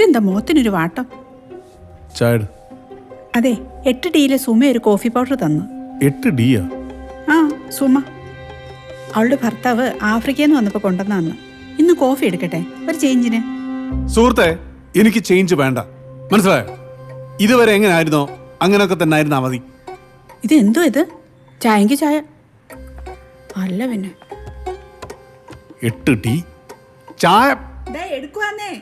ഇതെന്താ മുഖത്തിനൊരു വാട്ടം? ചായട് അതെ എട്ട് ഡിയിലെ സുമ ഒരു കോഫി പൗഡർ തന്നു. എട്ട് ഡിയാ ആ സുമ. അവളുടെ ഭർത്താവ് ആഫ്രിക്കയിൽ നിന്ന് വന്നപ്പോൾ കൊണ്ടുവന്നു ഇന്ന് കോഫി എടുക്കട്ടെ? ഒരു ചേഞ്ചിന്. സുഹൃത്തെ എനിക്ക് ചേഞ്ച് വേണ്ട. മനസ്സിലായോ? ഇതുവരെ എങ്ങനെ ആയിരുന്നോ അങ്ങനെയൊക്കെ തന്നെ ആയിരുന്നാ മതി. ഇത് എന്തോ ഇത്? ചായങ്കി ചായ. അല്ല പിന്നെ. എട്ട് ടീ. ചായ. എടുക്കുവാന്നേ.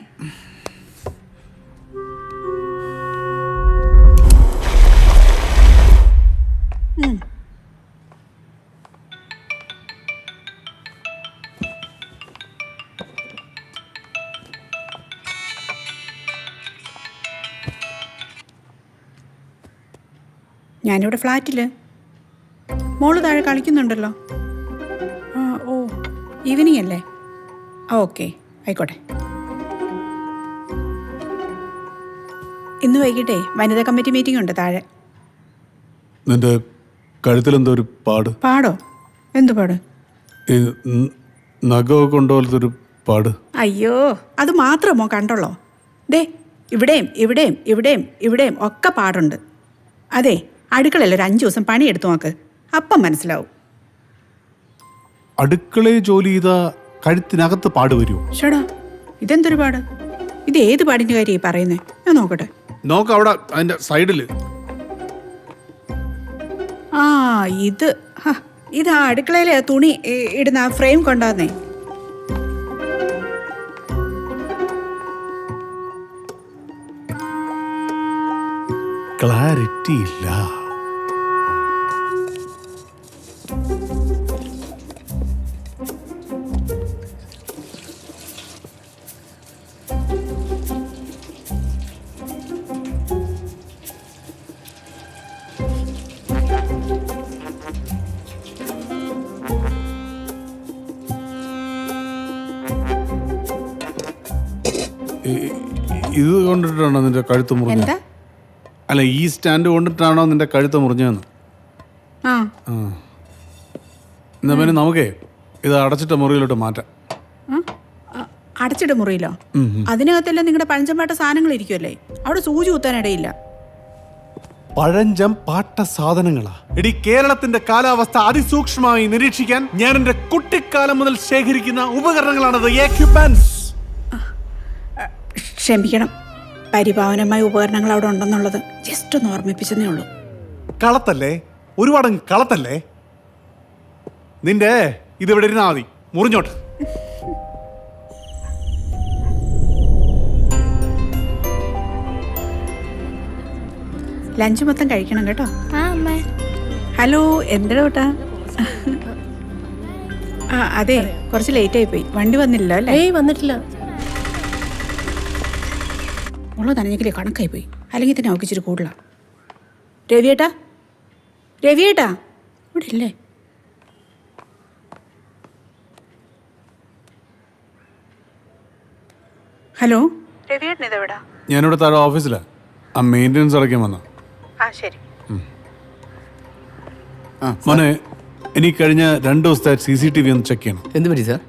ഞാനിവിടെ ഫ്ലാറ്റിൽ മോൾ താഴെ കളിക്കുന്നുണ്ടല്ലോ. ആ ഓ ഈവനിങ് അല്ലേ ആ ഓക്കെ ആയിക്കോട്ടെ. ഇന്ന് വൈകിട്ടേ വനിതാ കമ്മിറ്റി മീറ്റിംഗ് ഉണ്ട് താഴെ. നിന്റെ കഴുത്തിലെന്തോ ഒരു പാട്. പാടോ? എന്തു പാട്? നഖമൊക്കെ ഒരു പാട്. അയ്യോ അത് മാത്രമോ കണ്ടോളോ ദേ ഇവിടെയും ഇവിടെയും ഇവിടെയും ഇവിടെയും ഒക്കെ പാടുണ്ട്. അതെ അടുക്കളയിൽ ഒരു അഞ്ചു ദിവസം പണിയെടുത്തു നോക്ക്. അപ്പം മനസ്സിലാവും. അടുക്കളയിൽ ജോലി ചെയ്ത കഴുത്തിനകത്ത് പാട് വരുമോ? ഷടാ ഇതെന്തൊരു പാട്? ഇത് ഏത് പാടിന്റെ കാര്യമായി പറയുന്നേ? ഞാൻ നോക്കട്ടെ. നോക്ക അവിടെ അതിന്റെ സൈഡിൽ. ആ ഇത് ഹ, ഇത് ആ അടുക്കളയിലെ തുണി ഇടുന്ന ആ ഫ്രെയിം കൊണ്ടുവന്നേ ക്ലാരിറ്റി ഇല്ല. ഇത് കൊണ്ടിട്ടാണോ നിന്റെ കഴുത്ത് മുറിഞ്ഞത്? എന്താ? അല്ല ഈ സ്റ്റാൻഡ് കൊണ്ടിട്ടാണോ നിന്റെ കഴുത്ത് മുറിഞ്ഞതെന്ന്? ആ. എന്നാ പിന്നെ നമുക്കേ ഇത് അടച്ചിട്ട മുറിയിലോട്ട് മാറ്റാം. ആ? ആ, അടച്ചിട മുറിയിലോ? അതിനകത്തല്ലേ നിങ്ങളുടെ പഴഞ്ചമ്പാട്ട സാധനങ്ങൾ ഇരിക്കുമല്ലേ അവിടെ സൂചി കുത്താനിടയില്ല പഴഞ്ചം പാട്ട സാധനങ്ങളാ. എടി കേരളത്തിന്റെ കാലാവസ്ഥ അതിസൂക്ഷ്മമായി നിരീക്ഷിക്കാൻ ഞാൻ എന്റെ കുട്ടിക്കാലം മുതൽ ശേഖരിക്കുന്ന ഉപകരണങ്ങളാണത്. എക്യുപ്മെന്റ്സ് ക്ഷമിക്കണം. പരിപാവനമായ ഉപകരണങ്ങൾ അവിടെ ഉണ്ടെന്നുള്ളത് ജസ്റ്റ് ഒന്ന് ഓർമ്മിപ്പിച്ചതേ ഉള്ളൂ. കളത്തല്ലേ? ഒരുപാട് കളത്തല്ലേ? നിന്റെ ഇതിവിടെ ഇരുന്നാ മതി. മുറിഞ്ഞോട്ട്. ലഞ്ച് മൊത്തം കഴിക്കണം കേട്ടോ. ആ അമ്മ. ഹലോ എന്താ കേട്ടാ ആ അതെ കുറച്ച് ലേറ്റ് ആയി പോയി. വണ്ടി വന്നില്ല അല്ലേ? വന്നിട്ടില്ല. ഉള്ളത് നനഞ്ഞെങ്കിലേ കണക്കായി പോയി അല്ലെങ്കിൽ തന്നെ അവൾക്ക് ഇച്ചിരി കൂടുതലാ. രവിയേട്ടാ? രവിയേട്ടാ? ഇവിടെ ഇല്ലേ ഹലോ? രവിയേട്ടൻ ഇതെവിടാ? ഞാനിവിടെ താഴെ ഓഫീസിലാ. ആ മെയിന്റെനൻസ് അടയ്ക്കാൻ വന്ന ആ ശരി. മോനെ എനിക്ക് കഴിഞ്ഞ രണ്ട് ദിവസത്തെ സി സി ടി വി ഒന്ന് ചെക്ക് ചെയ്യണം. എന്ത് പറ്റി സാർ?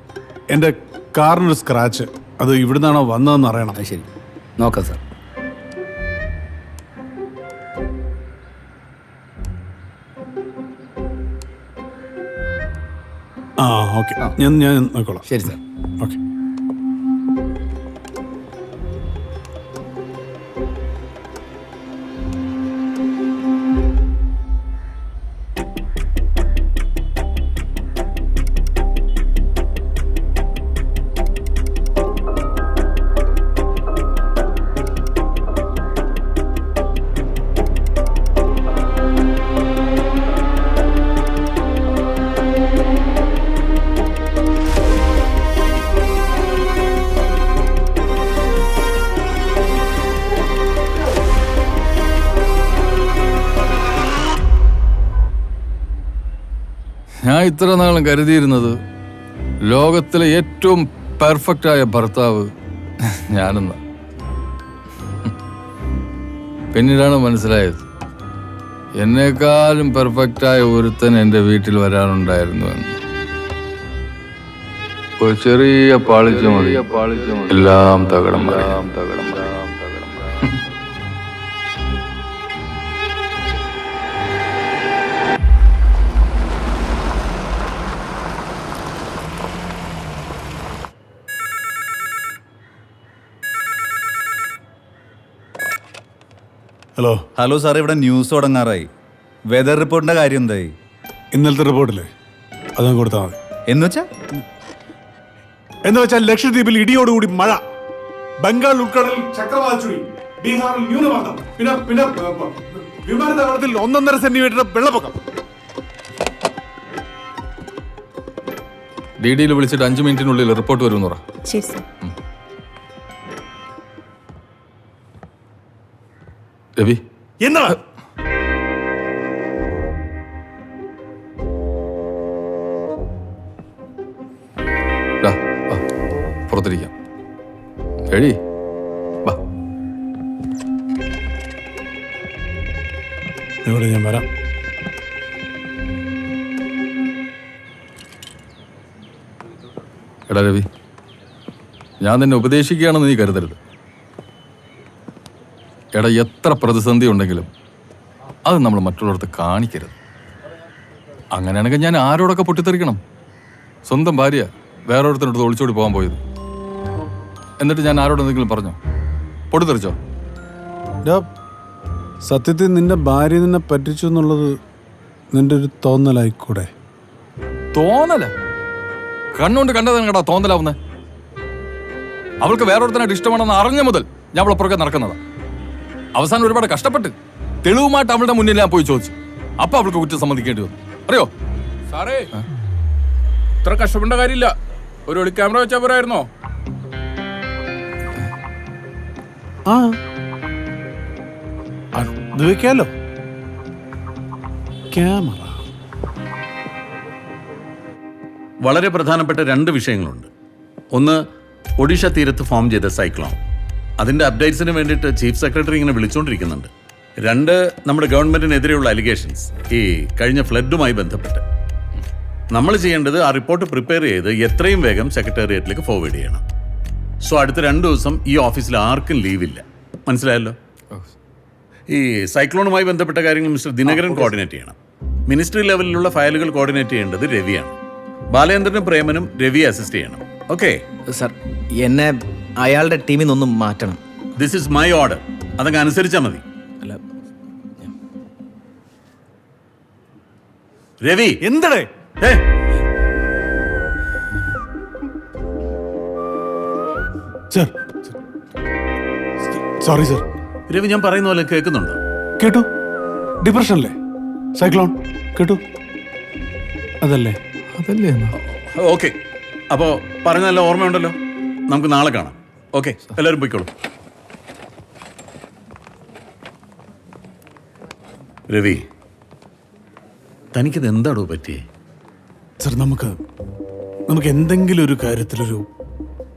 എന്റെ കാറിനൊരു സ്ക്രാച്ച്. അത് ഇവിടുന്നാണോ വന്നതെന്ന് അറിയണം. ശരി. നോക്കാം സാർ. ആ ഓക്കെ. ഞാൻ ഞാൻ നോക്കോളാം. ശരി സാർ. ഓക്കെ. ഞാൻ ഇത്ര നാളും കരുതിയിരുന്നത് ലോകത്തിലെ ഏറ്റവും പെർഫെക്റ്റായ ഭർത്താവ് ഞാനെന്ന. പിന്നീടാണ് മനസ്സിലായത് എന്നെക്കാളും പെർഫെക്റ്റായ ഒരുത്തൻ എന്റെ വീട്ടിൽ വരാനുണ്ടായിരുന്നു എന്ന്. ഒരു ചെറിയ പാളിച്ച മതി. എല്ലാം തകടം തകടം ഹലോ ഹലോ സാർ ഇവിടെ ന്യൂസ് തുടങ്ങാറായി. വെതർ റിപ്പോർട്ടിന്റെ കാര്യം എന്തായി? ഇന്നലത്തെ റിപ്പോർട്ടില്ലേ അതങ്ങ് കൊടുത്താൽ മതി. എന്ന് വെച്ചാ? എന്ന് വെച്ചാൽ ലക്ഷദ്വീപിൽ ഇടിയോടുകൂടി മഴ. ബംഗാൾ ഉൾക്കടലിൽ ചക്രവാത ചുഴി ബീഹാറിൽ ന്യൂനമർദ്ദം പിന്നെ പിന്നെ വിമാനത്താവളത്തിൽ ഒന്നൊന്നര സെന്റിമീറ്റർ വെള്ളപ്പൊക്കം. ഡി ഡിയിൽ വിളിച്ചിട്ട് അഞ്ച് മിനിറ്റിനുള്ളിൽ റിപ്പോർട്ട് വരുമെന്ന് പറ. ശരി സാർ രവി. എന്താ വാ, പുറത്തിരിക്കാം. എഴി വാ. ഇവിടെ ഞാൻ വരാം. എടാ രവി ഞാൻ നിന്നെ ഉപദേശിക്കുകയാണെന്ന് നീ കരുതരുത്. എടാ എത്ര പ്രതിസന്ധി ഉണ്ടെങ്കിലും അത് നമ്മൾ മറ്റുള്ളവർക്ക് കാണിക്കരുത്. അങ്ങനെയാണെങ്കിൽ ഞാൻ ആരോടൊക്കെ പൊട്ടിത്തെറിക്കണം? സ്വന്തം ഭാര്യ വേറൊരുത്തനടുത്ത് ഒളിച്ചോടി പോകാൻ പോയത്. എന്നിട്ട് ഞാൻ ആരോട് എന്തെങ്കിലും പറഞ്ഞോ? പൊട്ടിത്തെറിച്ചോ? സത്യത്തിൽ നിന്റെ ഭാര്യ നിന്നെ പറ്റിച്ചു എന്നുള്ളത് നിന്റെ ഒരു തോന്നലായിക്കൂടെ? തോന്നല? കണ്ണുകൊണ്ട് കണ്ടതാണ് കേട്ടോ തോന്നലാവുന്നേ? അവൾക്ക് വേറൊരുത്തനായിട്ട് ഇഷ്ടമാണെന്ന് അറിഞ്ഞ മുതൽ ഞാൻ അവളെ പുറകെ നടക്കുന്നതാ. അവസാനം ഒരുപാട് കഷ്ടപ്പെട്ട് തെളിവുമായിട്ട് അവളുടെ മുന്നിൽ ഞാൻ പോയി ചോദിച്ചു. അപ്പൊ അവൾക്ക് കുറ്റം സമ്മതിക്കേണ്ടി വന്നു. അറിയോ? സാറേ ഇത്ര കഷ്ടപ്പെടേണ്ട കാര്യമില്ല. ഒരു ഒളി ക്യാമറ വെച്ചാൽ പോരായിരുന്നോ? ആ. അത് വെക്കാലോ ക്യാമറ. വളരെ പ്രധാനപ്പെട്ട രണ്ട് വിഷയങ്ങളുണ്ട്. ഒന്ന് ഒഡീഷ തീരത്ത് ഫോം ചെയ്ത സൈക്ലോൺ. അതിന്റെ അപ്ഡേറ്റ്സിന് വേണ്ടിയിട്ട് ചീഫ് സെക്രട്ടറി ഇങ്ങനെ വിളിച്ചുകൊണ്ടിരിക്കുന്നുണ്ട് രണ്ട് നമ്മുടെ ഗവൺമെന്റിനെതിരെയുള്ള അലിഗേഷൻസ് ഈ കഴിഞ്ഞ ഫ്ലഡുമായി ബന്ധപ്പെട്ട്. നമ്മൾ ചെയ്യേണ്ടത് ആ റിപ്പോർട്ട് പ്രിപ്പയർ ചെയ്ത് എത്രയും വേഗം സെക്രട്ടേറിയറ്റിലേക്ക് ഫോർവേഡ് ചെയ്യണം. സോ അടുത്ത രണ്ട് ദിവസം ഈ ഓഫീസിൽ ആർക്കും ലീവില്ല മനസ്സിലായല്ലോ? ഈ സൈക്ലോണുമായി ബന്ധപ്പെട്ട കാര്യങ്ങൾ മിസ്റ്റർ ദിനകരൻ കോർഡിനേറ്റ് ചെയ്യണം. മിനിസ്ട്രി ലെവലിലുള്ള ഫയലുകൾ കോർഡിനേറ്റ് ചെയ്യേണ്ടത് രവിയാണ്. ബാലേന്ദ്രനും പ്രേമനും രവി അസിസ്റ്റ് ചെയ്യണം. ഓക്കെ സർ എന്നെ അയാളുടെ ടീമിൽ നിന്നൊന്നും മാറ്റണം. ദിസ് ഇസ് മൈ ഓർഡർ അതങ്ങ് അനുസരിച്ചാൽ മതി. അല്ല രവി. എന്തടേ ഏ, സർ. Sorry sir. രവി ഞാൻ പറയുന്ന പോലെ കേൾക്കുന്നുണ്ടോ? കേട്ടു. ഡിപ്രഷൻ അല്ലേ സൈക്ലോൺ. കേട്ടു. അതല്ലേ? അതല്ലേ ഓക്കെ. അപ്പോൾ പറഞ്ഞല്ല ഓർമ്മയുണ്ടല്ലോ. നമുക്ക് നാളെ കാണാം. ഓക്കെ എല്ലാവരും പോയിക്കോളൂ. രവി തനിക്കിത് എന്താണോ പറ്റിയേ? സർ നമുക്ക് നമുക്ക് എന്തെങ്കിലും ഒരു കാര്യത്തിലൊരു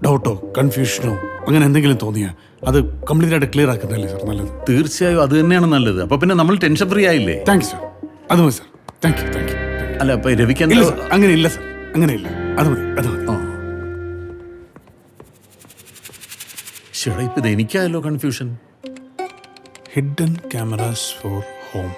ഡൗട്ടോ കൺഫ്യൂഷനോ അങ്ങനെ എന്തെങ്കിലും തോന്നിയാ അത് കംപ്ലീറ്റ് ആയിട്ട് ക്ലിയർ ആക്കുന്നതല്ലേ സർ നല്ലത്? തീർച്ചയായും അത് തന്നെയാണ് നല്ലത്. അപ്പൊ പിന്നെ നമ്മൾ ടെൻഷൻ ഫ്രീ ആയില്ലേ? താങ്ക് യു സർ അത് മതി sir thank you thank you അല്ല അപ്പൊ രവിക്ക് എന്താ അങ്ങനെ ഇല്ല സർ അങ്ങനെ ഇല്ല അത് മതി അത് മതി. ചേട്ടാ ഇത് എനിക്കായല്ലോ confusion hidden cameras for home